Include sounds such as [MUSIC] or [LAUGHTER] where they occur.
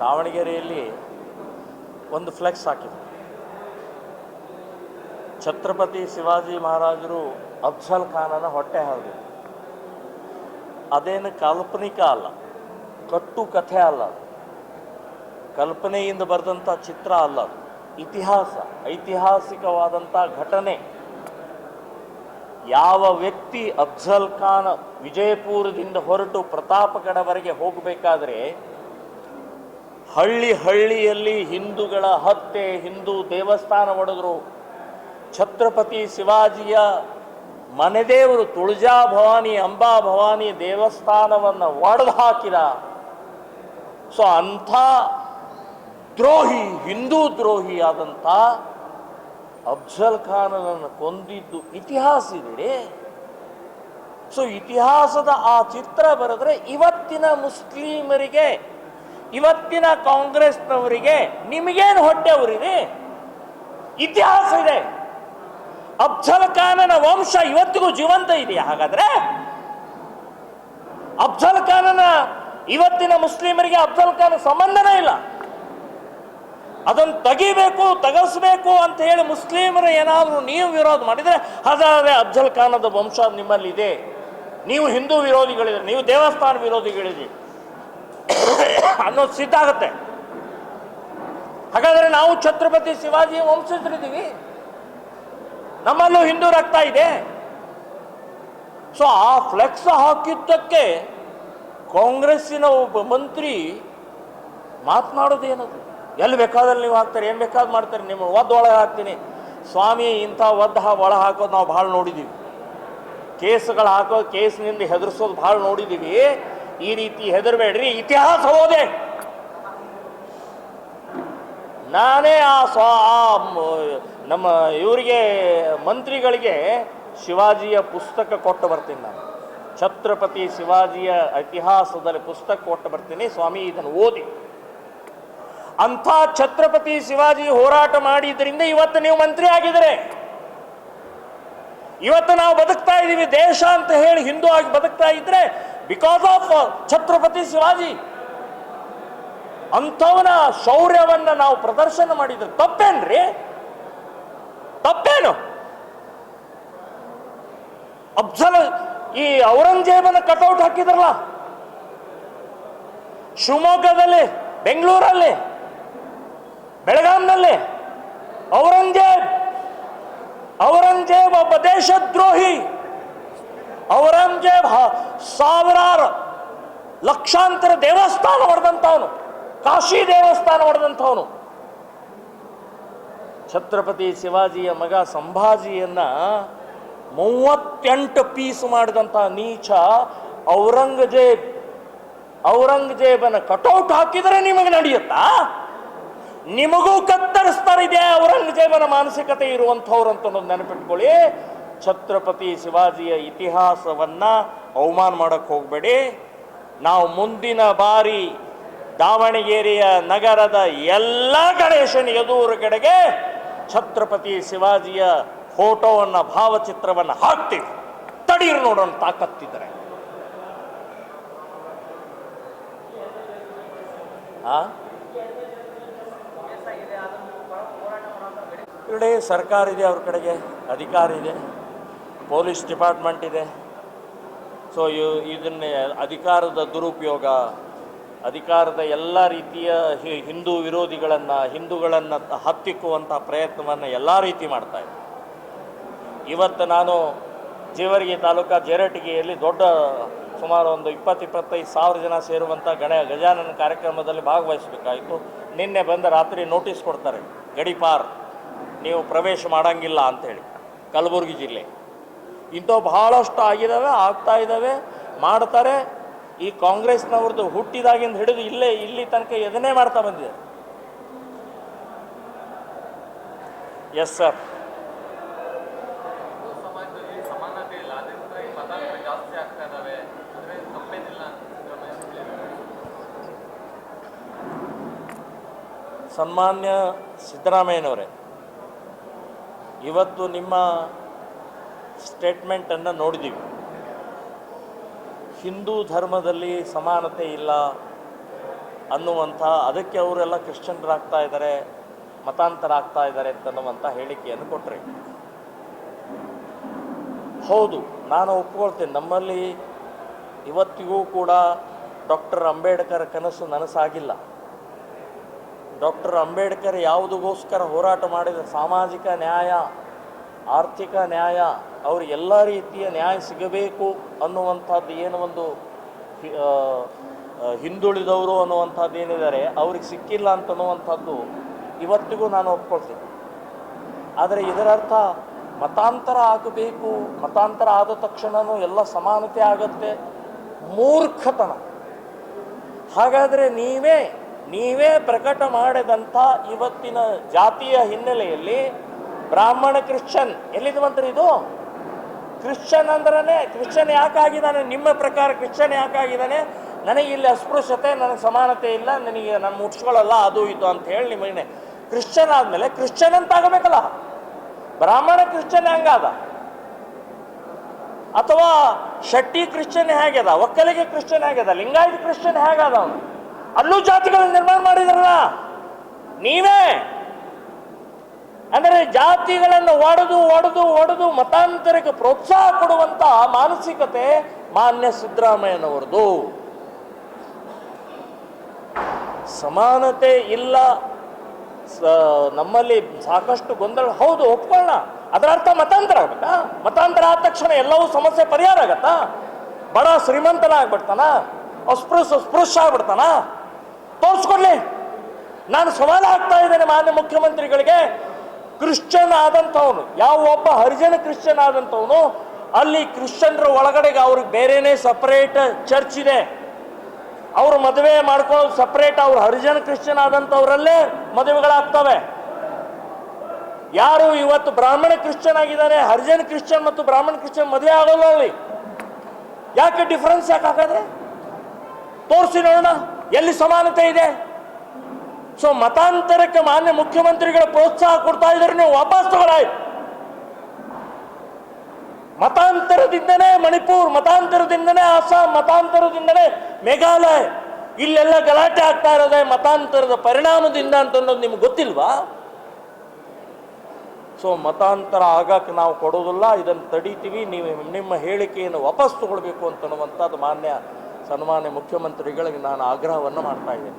ದಾವಣಗೆರೆಯಲ್ಲಿ ಒಂದು ಫ್ಲೆಕ್ಸ್ ಹಾಕಿದ್ರು ಛತ್ರಪತಿ ಶಿವಾಜಿ ಮಹಾರಾಜರು ಅಫ್ಜಲ್ ಖಾನನ ಹೊಟ್ಟೆ ಹಾಕಿದ್ರು ಅದೇನು ಕಾಲ್ಪನಿಕ ಅಲ್ಲ, ಕಟ್ಟು ಕಥೆ ಅಲ್ಲ. ಕಲ್ಪನೆಯಿಂದ ಬರೆದಂಥ ಚಿತ್ರ ಅಲ್ಲ. ಇತಿಹಾಸ, ಐತಿಹಾಸಿಕವಾದಂಥ ಘಟನೆ ಯಾವ ವ್ಯಕ್ತಿ ಅಫ್ಜಲ್ ಖಾನ್ ವಿಜಯಪುರದಿಂದ ಹೊರಟು ಪ್ರತಾಪಗಢವರೆಗೆ ಹೋಗಬೇಕಾದ್ರೆ ಹಳ್ಳಿ ಹಳ್ಳಿಯಲ್ಲಿ ಹಿಂದೂಗಳ ಹತ್ಯೆ, ಹಿಂದೂ ದೇವಸ್ಥಾನ ಒಡೆದ್ರು. ಛತ್ರಪತಿ ಶಿವಾಜಿಯ ಮನೆದೇವರು ತುಳಜಾ ಭವಾನಿ ಅಂಬಾ ಭವಾನಿ ದೇವಸ್ಥಾನವನ್ನು ಒಡೆದು ಹಾಕಿದ. ಸೊ, ಅಂಥ ದ್ರೋಹಿ, ಹಿಂದೂ ದ್ರೋಹಿ ಆದಂಥ ಅಫ್ಜಲ್ ಖಾನನನ್ನು ಕೊಂದಿದ್ದು ಇತಿಹಾಸ ಇದೆ. ಸೊ, ಇತಿಹಾಸದ ಆ ಚಿತ್ರ ಬರೆದ್ರೆ ಇವತ್ತಿನ ಮುಸ್ಲಿಮರಿಗೆ ಇವತ್ತಿನ ಕಾಂಗ್ರೆಸ್ನವರಿಗೆ ನಿಮಗೇನು ಹೊಟ್ಟೆ ಅವರಿದೆ ಇತಿಹಾಸ ಇದೆ. ಅಫ್ಜಲ್ ಖಾನನ ವಂಶ ಇವತ್ತಿಗೂ ಜೀವಂತ ಇದೆಯಾ? ಹಾಗಾದ್ರೆ ಅಫ್ಜಲ್ ಖಾನನ ಇವತ್ತಿನ ಮುಸ್ಲಿಮರಿಗೆ ಅಫ್ಜಲ್ ಖಾನ್ ಸಂಬಂಧನೇ ಇಲ್ಲ. ಅದನ್ನು ತೆಗಿಬೇಕು, ತಗಸ್ಬೇಕು ಅಂತ ಹೇಳಿ ಮುಸ್ಲಿಮರು ಏನಾದರೂ ನೀವು ವಿರೋಧ ಮಾಡಿದರೆ ಹಾಗಾದರೆ ಅಫ್ಜಲ್ ಖಾನದ ವಂಶ ನಿಮ್ಮಲ್ಲಿ ಇದೆ ನೀವು ಹಿಂದೂ ವಿರೋಧಿಗಳಿದ್ರೆ, ನೀವು ದೇವಸ್ಥಾನ ವಿರೋಧಿಗಳಿದೆ [COUGHS] ಅನ್ನೋದು ಸಿದ್ಧ ಆಗುತ್ತೆ. ಹಾಗಾದ್ರೆ ನಾವು ಛತ್ರಪತಿ ಶಿವಾಜಿ ವಂಶಜರಿದ್ದೀವಿ ನಮ್ಮಲ್ಲೂ ಹಿಂದೂ ರಕ್ತ ಇದೆ. ಸೊ ಆ ಫ್ಲೆಕ್ಸ್ ಹಾಕಿದ್ದಕ್ಕೆ ಕಾಂಗ್ರೆಸ್ಸಿನ ಒಬ್ಬ ಮಂತ್ರಿ ಮಾತನಾಡೋದೇನದು ಎಲ್ಲಿ ಬೇಕಾದಲ್ಲಿ ನೀವು ಹಾಕ್ತಾರೆ, ಏನು ಬೇಕಾದ್ ಮಾಡ್ತಾರೆ, ನಿಮ್ಮ ಒದ್ದು ಒಳಗೆ ಹಾಕ್ತೀನಿ. ಸ್ವಾಮಿ, ಇಂಥ ಒದ್ದ ಒಳ ಹಾಕೋದು ನಾವು ಭಾಳ ನೋಡಿದ್ದೀವಿ ಕೇಸ್ಗಳು ಹಾಕೋ, ಕೇಸ್ನಿಂದ ಹೆದರ್ಸೋದು ಭಾಳ ನೋಡಿದ್ದೀವಿ ಈ ರೀತಿ ಹೆದರಬೇಡ್ರಿ, ಇತಿಹಾಸ ಓದೆ. ನಾನೇ ಆ ಸ್ವ, ಆ ನಮ್ಮ ಇವರಿಗೆ, ಮಂತ್ರಿಗಳಿಗೆ ಶಿವಾಜಿಯ ಪುಸ್ತಕ ಕೊಟ್ಟು ಬರ್ತೀನಿ ನಾನು. ಛತ್ರಪತಿ ಶಿವಾಜಿಯ ಇತಿಹಾಸದಲ್ಲಿ ಪುಸ್ತಕ ಕೊಟ್ಟು ಬರ್ತೀನಿ, ಸ್ವಾಮಿ ಇದನ್ನು ಓದಿ. ಅಂಥ ಛತ್ರಪತಿ ಶಿವಾಜಿ ಹೋರಾಟ ಮಾಡಿದ್ರಿಂದ ಇವತ್ತು ನೀವು ಮಂತ್ರಿ ಆಗಿದರೆ ಇವತ್ತು ನಾವು ಬದುಕ್ತಾ ಇದ್ದೀವಿ ದೇಶ ಅಂತ ಹೇಳಿ ಹಿಂದೂ ಆಗಿ ಬದುಕ್ತಾ ಇದ್ರೆ ಬಿಕಾಸ್ ಆಫ್ ಛತ್ರಪತಿ ಶಿವಾಜಿ, ಅಂಥವನ ಶೌರ್ಯವನ್ನ ನಾವು ಪ್ರದರ್ಶನ ಮಾಡಿದ್ರೆ. ತಪ್ಪೇನ್ರಿ? ತಪ್ಪೇನು? ಅಫ್ಜಲ್, ಈ ಔರಂಗಜೇಬನ ಕಟೌಟ್ ಹಾಕಿದ್ರಲ್ಲ? ಶಿವಮೊಗ್ಗದಲ್ಲಿ, ಬೆಂಗಳೂರಲ್ಲಿ, ಬೆಳಗಾಂನಲ್ಲಿ, ಔರಂಗಜೇಬ್ ಔರಂಗಜೇಬ್ ಒಬ್ಬ ದೇಶದ್ರೋಹಿ ಔರಂಗಜೇಬ್ ಸಾವಿರಾರು ಲಕ್ಷಾಂತರ ದೇವಸ್ಥಾನ ಹೊಡೆದಂಥವನು ಕಾಶಿ ದೇವಸ್ಥಾನ ಹೊಡೆದಂಥವನು ಛತ್ರಪತಿ ಶಿವಾಜಿಯ ಮಗ ಸಂಭಾಜಿಯನ್ನ ಮೂವತ್ತೆಂಟು ಪೀಸ್ ಮಾಡಿದಂಥ ನೀಚ ಔರಂಗಜೇಬ್, ಔರಂಗಜೇಬನ ಕಟೌಟ್ ಹಾಕಿದರೆ ನಿಮಗೆ ನಡೆಯುತ್ತಾ? ನಿಮಗೂ ಕತ್ತರಿಸ್ತಾರೆ ಇದೆ ಔರಂಗಜೇಬನ ಮಾನಸಿಕತೆ ಇರುವಂಥವ್ರು ಅಂತ ನೆನಪಿಟ್ಕೊಳ್ಳಿ. ಛತ್ರಪತಿ ಶಿವಾಜಿಯ ಇತಿಹಾಸವನ್ನು ಅವಮಾನ ಮಾಡೋಕ್ಕೆ ಹೋಗಬೇಡಿ. ನಾವು ಮುಂದಿನ ಬಾರಿ ದಾವಣಗೆರೆಯ ನಗರದ ಎಲ್ಲ ಗಣೇಶನ ಎದುರುಗಡೆಗೆ ಛತ್ರಪತಿ ಶಿವಾಜಿಯ ಫೋಟೋವನ್ನು, ಭಾವಚಿತ್ರವನ್ನು ಹಾಕ್ತೀವಿ. ತಡೀರು ನೋಡೋಣ ತಾಕತ್ತಿದ್ರೆ ಕಡೆ ಸರ್ಕಾರ ಇದೆ ಅವ್ರ ಕಡೆಗೆ, ಅಧಿಕಾರ ಇದೆ. ಪೊಲೀಸ್ ಡಿಪಾರ್ಟ್ಮೆಂಟ್ ಇದೆ. ಸೊ ಇದನ್ನೇ ಅಧಿಕಾರದ ದುರುಪಯೋಗ, ಅಧಿಕಾರದ ಎಲ್ಲ ರೀತಿಯ ಹಿಂದೂ ವಿರೋಧಿಗಳನ್ನು, ಹಿಂದೂಗಳನ್ನು ಹತ್ತಿಕ್ಕುವಂಥ ಪ್ರಯತ್ನವನ್ನು ಎಲ್ಲ ರೀತಿ ಮಾಡ್ತಾ ಇದೆ. ಇವತ್ತು ನಾನು ಜೇವರ್ಗಿ ತಾಲೂಕಾ ಜೇರಟಿಗೆಯಲ್ಲಿ ದೊಡ್ಡ ಸುಮಾರು ಒಂದು ಇಪ್ಪತ್ತು ಇಪ್ಪತ್ತೈದು ಸಾವಿರ ಜನ ಸೇರುವಂಥ ಗಣ, ಗಜಾನನ ಕಾರ್ಯಕ್ರಮದಲ್ಲಿ ಭಾಗವಹಿಸಬೇಕಾಯಿತು. ನಿನ್ನೆ ಬಂದ ರಾತ್ರಿ ನೋಟಿಸ್ ಕೊಡ್ತಾರೆ, ಗಡಿಪಾರ್, ನೀವು ಪ್ರವೇಶ ಮಾಡೋಂಗಿಲ್ಲ ಅಂಥೇಳಿ ಕಲಬುರಗಿ ಜಿಲ್ಲೆ. ಇಂಥವು ಬಹಳಷ್ಟು ಆಗಿದ್ದಾವೆ ಆಗ್ತಾ ಇದ್ದಾವೆ ಮಾಡ್ತಾರೆ. ಈ ಕಾಂಗ್ರೆಸ್ನವ್ರದ್ದು ಹುಟ್ಟಿದಾಗಿಂದ ಹಿಡಿದು ಇಲ್ಲೇ, ಇಲ್ಲಿ ತನಕ ಎದನ್ನೇ ಮಾಡ್ತಾ ಬಂದಿದೆ? ಎಸ್ ಸರ್ ಸನ್ಮಾನ್ಯ ಸಿದ್ದರಾಮಯ್ಯನವರೇ, ಇವತ್ತು ನಿಮ್ಮ ಸ್ಟೇಟ್ಮೆಂಟನ್ನು ನೋಡಿದ್ದೀವಿ. ಹಿಂದೂ ಧರ್ಮದಲ್ಲಿ ಸಮಾನತೆ ಇಲ್ಲ ಅನ್ನುವಂಥ, ಅದಕ್ಕೆ ಅವರೆಲ್ಲ ಕ್ರಿಶ್ಚಿಯನ್ರಾಗ್ತಾ ಇದ್ದಾರೆ ಮತಾಂತರ ಆಗ್ತಾ ಇದ್ದಾರೆ ಅಂತನ್ನುವಂಥ ಹೇಳಿಕೆಯನ್ನು ಕೊಟ್ಟರೆ ಹೌದು, ನಾನು ಒಪ್ಕೊಳ್ತೇನೆ. ನಮ್ಮಲ್ಲಿ ಇವತ್ತಿಗೂ ಕೂಡ ಡಾಕ್ಟರ್ ಅಂಬೇಡ್ಕರ್ ಕನಸು ನನಸಾಗಿಲ್ಲ. ಡಾಕ್ಟರ್ ಅಂಬೇಡ್ಕರ್ ಯಾವುದಕ್ಕೋಸ್ಕರ ಹೋರಾಟ ಮಾಡಿದ ಸಾಮಾಜಿಕ ನ್ಯಾಯ ಆರ್ಥಿಕ ನ್ಯಾಯ ಅವ್ರಿಗೆ ಎಲ್ಲ ರೀತಿಯ ನ್ಯಾಯ ಸಿಗಬೇಕು ಅನ್ನುವಂಥದ್ದು ಏನು ಒಂದು ಹಿಂದುಳಿದವರು ಅನ್ನುವಂಥದ್ದು ಏನಿದ್ದಾರೆ, ಅವ್ರಿಗೆ ಸಿಕ್ಕಿಲ್ಲ ಅಂತನ್ನುವಂಥದ್ದು ಇವತ್ತಿಗೂ ನಾನು ಒಪ್ಕೊಳ್ತೀನಿ. ಆದರೆ ಇದರರ್ಥ ಮತಾಂತರ ಆಗಬೇಕು, ಮತಾಂತರ ಆದ ತಕ್ಷಣವೂ ಎಲ್ಲ ಸಮಾನತೆ ಆಗತ್ತೆ, ಮೂರ್ಖತನ. ಹಾಗಾದರೆ ನೀವೇ ನೀವೇ ಪ್ರಕಟ ಮಾಡಿದಂಥ ಇವತ್ತಿನ ಜಾತಿಯ ಹಿನ್ನೆಲೆಯಲ್ಲಿ ಬ್ರಾಹ್ಮಣ ಕ್ರಿಶ್ಚನ್ ಎಲ್ಲಿದು ಬಂತ್ರಿ ಇದು? ಕ್ರಿಶ್ಚನ್ ಅಂದ್ರೇ ಕ್ರಿಶ್ಚನ್ ಯಾಕಾಗಿದ್ದಾನೆ? ನಿಮ್ಮ ಪ್ರಕಾರ ಕ್ರಿಶ್ಚನ್ ಯಾಕಾಗಿದ್ದಾನೆ? ನನಗೆ ಇಲ್ಲಿ ಅಸ್ಪೃಶ್ಯತೆ, ನನಗೆ ಸಮಾನತೆ ಇಲ್ಲ, ನನಗೆ ನಾನು ಮುಟ್ಸ್ಕೊಳ್ಳಲ್ಲ, ಅದು ಇದು ಅಂತ ಹೇಳಿ ನಿಮಗೆ ಕ್ರಿಶ್ಚನ್ ಆದಮೇಲೆ ಕ್ರಿಶ್ಚನ್ ಅಂತ ಆಗಬೇಕಲ್ಲ ಬ್ರಾಹ್ಮಣ ಕ್ರಿಶ್ಚನ್ ಹೆಂಗಾದ? ಅಥವಾ ಶೆಟ್ಟಿ ಕ್ರಿಶ್ಚಿಯನ್ ಹೇಗ್ಯದ? ಒಕ್ಕಲಿಗೆ ಕ್ರಿಶ್ಚಿಯನ್ ಹೇಗ್ಯದ? ಲಿಂಗಾಯತ ಕ್ರಿಶ್ಚನ್ ಹೇಗಾದ ಅವನು? ಅಲ್ಲೂ ಜಾತಿಗಳನ್ನು ನಿರ್ಮಾಣ ಮಾಡಿದ್ರಲ್ಲ? ನೀವೇ! ಅಂದರೆ ಜಾತಿಗಳನ್ನು ಒಡೆದು ಒಡೆದು ಒಡೆದು ಮತಾಂತರಕ್ಕೆ ಪ್ರೋತ್ಸಾಹ ಕೊಡುವಂತ ಮಾನಸಿಕತೆ ಮಾನ್ಯ ಸಿದ್ದರಾಮಯ್ಯನವರದು ಸಮಾನತೆ ಇಲ್ಲ ನಮ್ಮಲ್ಲಿ ಸಾಕಷ್ಟು ಗೊಂದಲ, ಹೌದು ಒಪ್ಕೊಳ್ಳೋಣ ಅದರ ಅರ್ಥ ಮತಾಂತರ ಆಗ್ಬೇಕಾ ಮತಾಂತರ ಆದ ತಕ್ಷಣ ಎಲ್ಲವೂ ಸಮಸ್ಯೆ ಪರಿಹಾರ ಆಗತ್ತಾ? ಬಡ ಶ್ರೀಮಂತನ ಆಗ್ಬಿಡ್ತಾನ ಅಸ್ಪೃಶ್ಯ ಅಸ್ಪೃಶ್ಯ ಆಗ್ಬಿಡ್ತಾನ? ತೋರಿಸ್ಕೊಡ್ಲಿ. ನಾನು ಸವಾಲು ಆಗ್ತಾ ಇದ್ದೇನೆ ಮಾನ್ಯ ಮುಖ್ಯಮಂತ್ರಿಗಳಿಗೆ. ಕ್ರಿಶ್ಚಿಯನ್ ಆದಂಥವನು ಯಾವ ಒಬ್ಬ ಹರಿಜನ ಕ್ರಿಶ್ಚಿಯನ್ ಆದಂಥವನು ಅಲ್ಲಿ ಕ್ರಿಶ್ಚಿಯನ್ರ ಒಳಗಡೆಗೆ ಅವ್ರಿಗೆ ಬೇರೆನೇ ಸಪ್ರೇಟ್ ಚರ್ಚ್ ಇದೆ. ಅವರು ಮದುವೆ ಮಾಡ್ಕೊಳ್ಳೋದು ಸಪ್ರೇಟ್ ಅವ್ರು ಹರಿಜನ ಕ್ರಿಶ್ಚಿಯನ್ ಆದಂಥವ್ರಲ್ಲೇ ಮದುವೆಗಳಾಗ್ತವೆ. ಯಾರು ಇವತ್ತು ಬ್ರಾಹ್ಮಣ ಕ್ರಿಶ್ಚಿಯನ್ ಆಗಿದ್ದಾರೆ ಹರಿಜನ ಕ್ರಿಶ್ಚಿಯನ್ ಮತ್ತು ಬ್ರಾಹ್ಮಣ ಕ್ರಿಶ್ಚಿಯನ್ ಮದುವೆ ಆಗೋಲ್ಲ ಅಲ್ಲಿ. ಯಾಕೆ ಡಿಫ್ರೆನ್ಸ್ ಯಾಕೆ ಹಾಗಾದ್ರೆ? ತೋರಿಸಿ ನೋಡೋಣ, ಎಲ್ಲಿ ಸಮಾನತೆ ಇದೆ? ಸೊ ಮತಾಂತರಕ್ಕೆ ಮಾನ್ಯ ಮುಖ್ಯಮಂತ್ರಿಗಳ ಪ್ರೋತ್ಸಾಹ ಕೊಡ್ತಾ ಇದ್ರೆ ನೀವು ವಾಪಸ್ ತಗೊಳ್ಳಾಯ್ತು ಮತಾಂತರದಿಂದನೇ ಮಣಿಪುರ್, ಮತಾಂತರದಿಂದನೇ ಅಸ್ಸಾಂ, ಮತಾಂತರದಿಂದನೇ ಮೇಘಾಲಯ, ಇಲ್ಲೆಲ್ಲ ಗಲಾಟೆ ಆಗ್ತಾ ಇರೋದೇ ಮತಾಂತರದ ಪರಿಣಾಮದಿಂದ ಅಂತ ನಿಮ್ಗೆ ಗೊತ್ತಿಲ್ವಾ? ಸೊ ಮತಾಂತರ ಆಗಕ್ಕೆ ನಾವು ಕೊಡೋದಿಲ್ಲ, ಇದನ್ನು ತಡೀತೀವಿ, ನೀವು ನಿಮ್ಮ ಹೇಳಿಕೆಯನ್ನು ವಾಪಸ್ ತಗೊಳ್ಬೇಕು ಅಂತನ್ನುವಂಥದ್ದು ಮಾನ್ಯ ಸನ್ಮಾನ್ಯ ಮುಖ್ಯಮಂತ್ರಿಗಳಿಗೆ ನಾನು ಆಗ್ರಹವನ್ನು ಮಾಡ್ತಾ ಇದ್ದೇನೆ.